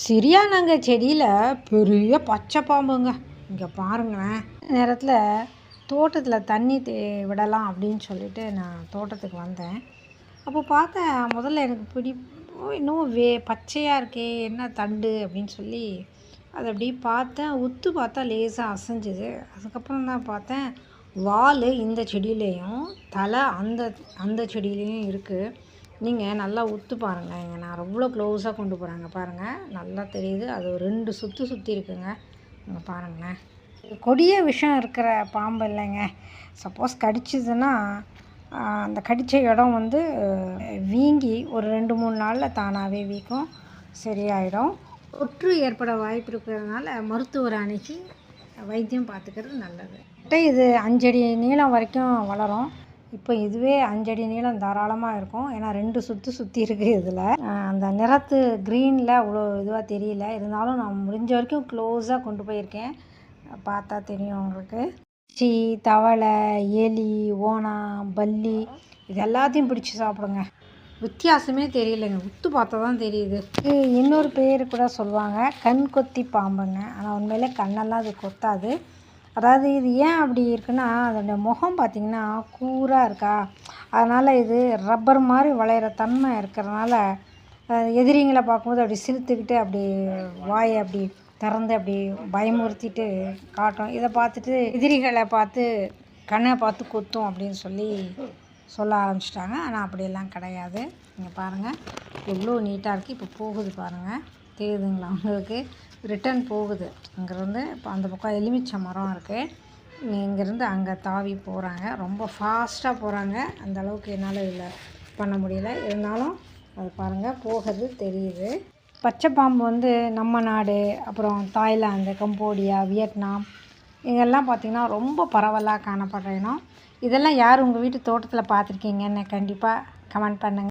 சிரியானங்க செடியில் பெரிய பச்சை பாம்புங்க. இங்கே பாருங்களேன். நேரத்தில் தோட்டத்தில் தண்ணி தே விடலாம் அப்படின்னு சொல்லிட்டு நான் தோட்டத்துக்கு வந்தேன். அப்போ பார்த்தேன் முதல்ல எனக்கு பிடி இன்னும் வே பச்சையாக இருக்கே என்ன தண்டு அப்படின்னு சொல்லி அதை அப்படியே பார்த்தேன். உத்து பார்த்தா லேசாக அசைஞ்சுது. அதுக்கப்புறம் தான் பார்த்தேன் வால் இந்த செடியிலையும் தலை அந்த அந்த செடியிலையும் இருக்குது நீங்கள் நல்லா உத்து பாருங்கள் இங்கே நான் எவ்வளோ க்ளோஸாக கொண்டு போகிறாங்க பாருங்கள் நல்லா தெரியுது. அது ஒரு ரெண்டு சுற்றி சுற்றி இருக்குங்க. இங்கே பாருங்களேன் கொடிய விஷம் இருக்கிற பாம்பு இல்லைங்க. சப்போஸ் கடிச்சிதுன்னா அந்த கடித்த இடம் வந்து வீங்கி ஒரு ரெண்டு மூணு நாளில் தானாகவே வீக்கும் சரியாயிடும். தொற்று ஏற்பட வாய்ப்பு இருக்கிறதுனால மருத்துவர் அணுகி வைத்தியம் பார்த்துக்கிறது நல்லது. இது அஞ்சடி நீளம் வரைக்கும் வளரும். இப்போ இதுவே அஞ்சடி நீளம் தாராளமாக இருக்கும். ஏன்னா ரெண்டு சுற்று சுற்றி இருக்குது இதில். அந்த நிறத்து க்ரீனில் அவ்வளோ இதுவாக தெரியல. இருந்தாலும் நான் முடிஞ்ச வரைக்கும் க்ளோஸாக கொண்டு போயிருக்கேன். பார்த்தா தெரியும் உங்களுக்கு. சி தவளை எலி ஓனா பல்லி இது எல்லாத்தையும் பிடிச்சி சாப்பிடுங்க. வித்தியாசமே தெரியலைங்க. உத்து பார்த்தா தான் தெரியுது. இது இன்னொரு பேர் கூட சொல்லுவாங்க கண் கொத்தி பாம்புங்க. ஆனால் உண்மையிலே கண்ணெல்லாம் அது கொத்தாது. அதாவது இது ஏன் அப்படி இருக்குன்னா அதோடய முகம் பார்த்திங்கன்னா கூராக இருக்கா? அதனால் இது ரப்பர் மாதிரி வளையிற தன்மை இருக்கிறனால எதிரிங்களை பார்க்கும்போது அப்படி சிரித்துக்கிட்டு அப்படி வாயை அப்படி திறந்து அப்படி பயமுறுத்திட்டு காட்டும். இதை பார்த்துட்டு எதிரிகளை பார்த்து கண்ணை பார்த்து கொத்தும் அப்படின்னு சொல்லி சொல்ல ஆரம்பிச்சிட்டாங்க. ஆனால் அப்படியெல்லாம் கிடையாது. நீங்கள் பாருங்கள் எவ்வளோ நீட்டாக இருக்குது இப்போ போகுது பாருங்கள் தெரியுதுங்களா உங்களுக்கு ரிட்டர்ன் போகுது. அங்கேருந்து இப்போ அந்த பக்கம் எலுமிச்சை மரம் இருக்குது இங்கேருந்து அங்கே தாவி போகிறாங்க ரொம்ப ஃபாஸ்ட்டாக போகிறாங்க அந்த அளவுக்கு என்னால் இல்லை பண்ண முடியல. இருந்தாலும் அது பாருங்கள் போகிறது தெரியுது. பச்சை பாம்பு வந்து நம்ம நாடு அப்புறம் தாய்லாந்து கம்போடியா வியட்நாம் இங்கெல்லாம் பார்த்திங்கன்னா ரொம்ப பரவலாக காணப்படுற இனம் இதெல்லாம் யார் உங்கள் வீட்டு தோட்டத்தில் பார்த்துருக்கீங்கன்னு கண்டிப்பாக கமெண்ட் பண்ணுங்கள்